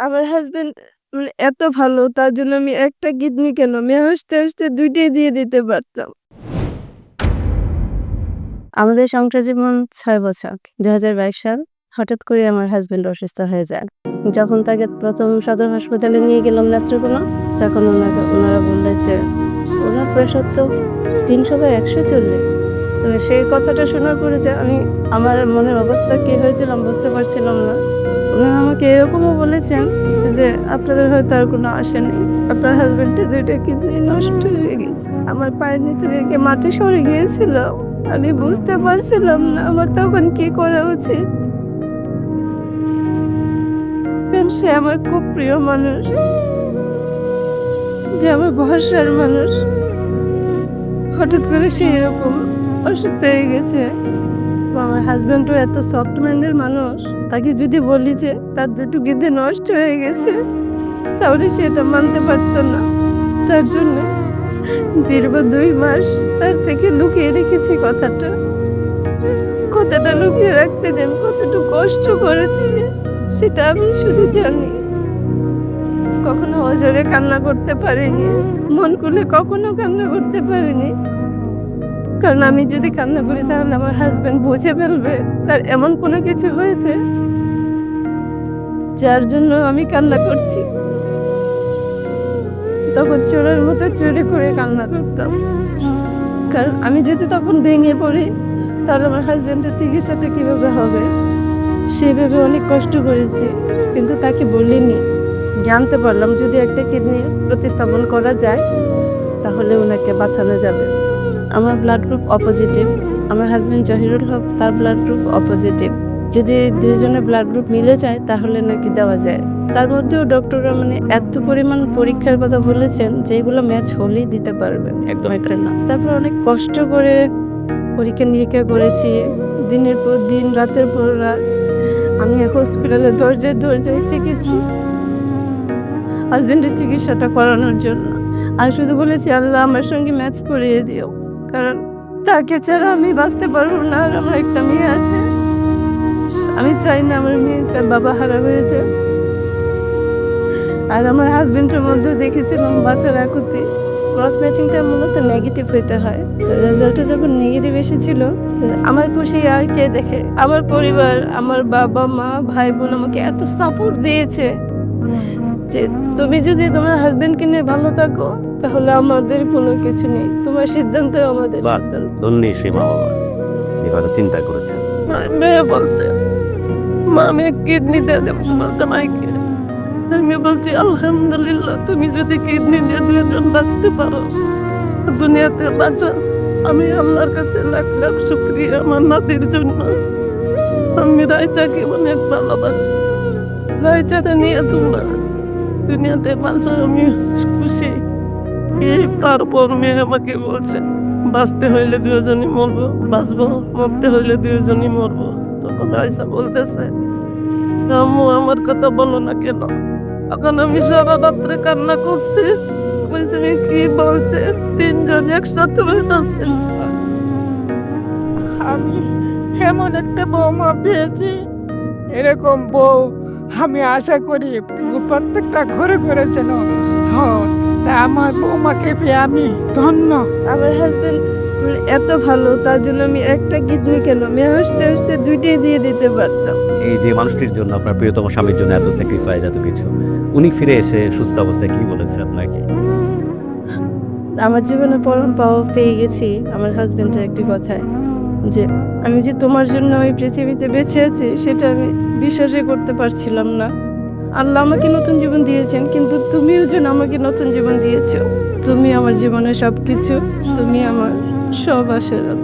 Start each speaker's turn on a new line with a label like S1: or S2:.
S1: আমার হাজবেন্ড মানে এত ভালো, তার জন্য আমি একটা কিডনি কেন? আমি হাসতে হাসতে দুইটাই দিয়ে দিতে পারতাম।
S2: আমাদের সংসার জীবন ছয় বছর। দু হাজার বাইশ সাল হঠাৎ করে আমার হাজবেন্ড অসুস্থ হয়ে যায়। যখন তাকে প্রথম সদর হাসপাতালে নিয়ে গেলাম নেত্রকোনা, তখন ওনাকে, ওনারা বললেন যে, ওনার প্রেশার তো তিনশো বা একশো চল্লিশ। সেই কথাটা শোনার পরে যে আমি, আমার মনের অবস্থা কী হয়েছিল বুঝতে পারছিলাম না। ওনারা আমাকে এরকমও বলেছেন যে, আপনাদের হয়তো আর কোনো আশা নেই। আপনার হাজব্যান্ডের দুইটা কিডনি নষ্ট হয়ে গেছে। আমার পায়ের নিচে থেকে মাটি সরে গিয়েছিল। আমি বুঝতে পারছিলাম না আমার তখন কি করা উচিত? সে আমার খুব প্রিয় মানুষ। যে আমার ভরসার মানুষ। হঠাৎ করে সে এরকম অসুস্থ হয়ে গেছে। আমার হাজব্যান্ডও এত সফট মাইন্ডের মানুষ। তাকে যদি বলি যে তার দুটো গিদ্ধে নষ্ট হয়ে গেছে, তাহলে সে এটা মানতে পারতো না। তার জন্য দীর্ঘ দুই মাস তার থেকে লুকিয়ে রেখেছি কথাটা। কথাটা লুকিয়ে রাখতে যে আমি কতটুকু কষ্ট করেছি, সেটা আমি শুধু জানি। কখনো অজরে কান্না করতে পারিনি, মন খুলে কখনো কান্না করতে পারিনি। কারণ আমি যদি কান্না করি তাহলে আমার হাজব্যান্ড বুঝে ফেলবে তার এমন কোনো কিছু হয়েছে যার জন্য আমি কান্না করছি। তখন চোরের মতো চুরি করে কান্না করতাম। কারণ আমি যদি তখন ভেঙে পড়ি, তাহলে আমার হাজব্যান্ডের চিকিৎসাটা কীভাবে হবে? সেভাবে অনেক কষ্ট করেছি, কিন্তু তাকে বলিনি। জানতে পারলাম যদি একটা কিডনি প্রতিস্থাপন করা যায়, তাহলে ওনাকে বাঁচানো যাবে। আমার ব্লাড গ্রুপ অপোজিটিভ আমার হাজব্যান্ড জহিরুল হক তার ব্লাড গ্রুপ অপোজিটিভ যদি দুইজনের ব্লাড গ্রুপ মিলে যায় তাহলে নাকি দেওয়া যায়। তার মধ্যেও ডক্টররা মানে এত পরিমাণ পরীক্ষার কথা বলেছেন যে এগুলো ম্যাচ হলেই দিতে পারবেন। একদম। একটা না। তারপর অনেক কষ্ট করে পরীক্ষা নিরীক্ষা করেছি। দিনের পর দিন রাতের পর রাত। আমি হসপিটালে দরজায় দরজায় থেকেছি। হাজবেন্ডের চিকিৎসাটা করানোর জন্য। আর শুধু বলেছি আল্লাহ আমার সঙ্গে ম্যাচ করিয়ে দিও। কারণ তাকে ছাড়া আমি বাঁচতে পারব না আর আমার একটা মেয়ে আছে। আমি চাই না আমার মেয়ে তার বাবা হারা হয়েছে আর আমার হাজবেন্ডের মধ্যে দেখেছিলাম বাচ্চার আকুতি। ক্রস ম্যাচিংটা মূলত নেগেটিভ হইতে হয়। রেজাল্টটা যখন নেগেটিভ এসেছিল, আমার খুশি আর কে দেখে? আমার পরিবার, আমার বাবা, মা ভাই বোন আমাকে এত সাপোর্ট দিয়েছে যে তুমি যদি তোমার হাজবেন্ডকে নিয়ে ভালো থাকো তাহলে আমাদের কোনো কিছু নেই। তোমার সিদ্ধান্ত আমাদের। সিদ্ধান্ত।
S3: ধন্যী সেই মা বাবা। এভাবে চিন্তা করেছেন।
S1: মেয়ে বলছে মা আমি কিডনিটা দেবো তোমার জামাইকে। আমি বলছি আলহামদুলিল্লাহ তুমি যদি কিডনি দিয়ে দুজন বাঁচতে পারো দুনিয়াতে বাঁচা আমি আল্লাহর কাছে লাখ লাখ শুক্রিয়া আমার নাতির জন্য। আমি রায়চাকে অনেক ভালোবাসি। রায়চাটা নিয়ে তোমরা দুনিয়াতে বাঁচো আমি খুশি। তারপর মেয়ে আমাকে বলছে, বাঁচতে হইলে দুজনই মরবো, বাঁচবো, মরতে হইলে দুজনই মরবো। তখন আয়সা বলতেছে, আম্মু, আমার কথা বলো না কেন? এখন আমি সারা রাত্রে কান্না করছি। "আমি কি বলছে, তিনজন একসাথে হইতেছে
S4: আমি এমন একটা বৌমা পেয়েছি এরকম বউ আমি আশা করি প্রত্যেকটা ঘরে ঘরে যেন হন তা আমার বৌমাকে পেয়ে আমি ধন্য।
S1: আমার হাজবেন্ড এত ভালো তার জন্য আমি একটা কিডনি কেন? আমি হাসতে হাসতে দুইটাই দিয়ে দিতে পারতাম।
S3: এই যে মানুষটির জন্য আপনার প্রিয়তম স্বামীর জন্য এত স্যাক্রিফাইস এত কিছু উনি ফিরে এসে সুস্থ অবস্থায় কি বলেছে আপনাকে?
S1: আমার জীবনে পরম পাওয়া পেয়ে গেছি আমার হাজবেন্ডের একটি কথায় যে আমি যে তোমার জন্য ওই পৃথিবীতে বেঁচে আছি সেটা আমি বিশ্বাসই করতে পারছিলাম না। আল্লাহ আমাকে নতুন জীবন দিয়েছেন, কিন্তু তুমিও যেন আমাকে নতুন জীবন দিয়েছ। তুমি আমার জীবনে সব কিছু তুমি আমার সব আশীর্বাদ।